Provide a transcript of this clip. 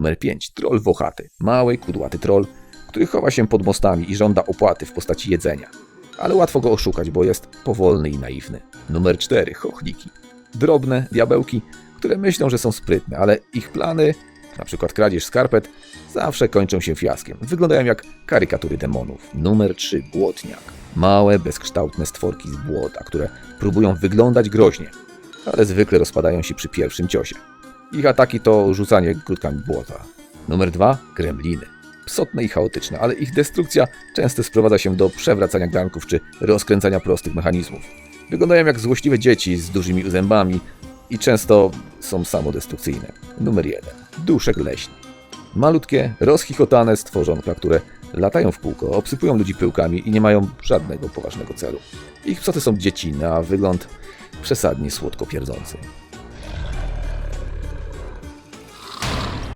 Numer 5. Troll Wochaty. Mały, kudłaty troll, który chowa się pod mostami i żąda opłaty w postaci jedzenia. Ale łatwo go oszukać, bo jest powolny i naiwny. Numer 4. Chochliki. Drobne diabełki, które myślą, że są sprytne, ale ich plany, przykład kradzież skarpet, zawsze kończą się fiaskiem. Wyglądają jak karykatury demonów. Numer 3. Błotniak. Małe, bezkształtne stworki z błota, które próbują wyglądać groźnie, ale zwykle rozpadają się przy pierwszym ciosie. Ich ataki to rzucanie krótkami błota. Numer 2. Gremliny. Psotne i chaotyczne, ale ich destrukcja często sprowadza się do przewracania garnków czy rozkręcania prostych mechanizmów. Wyglądają jak złośliwe dzieci z dużymi zębami i często są samodestrukcyjne. Numer 1. Duszek leśny. Malutkie, rozchichotane stworzonka, które latają w kółko, obsypują ludzi pyłkami i nie mają żadnego poważnego celu. Ich psoty są dziecinne, a wygląd przesadnie słodko pierdzący.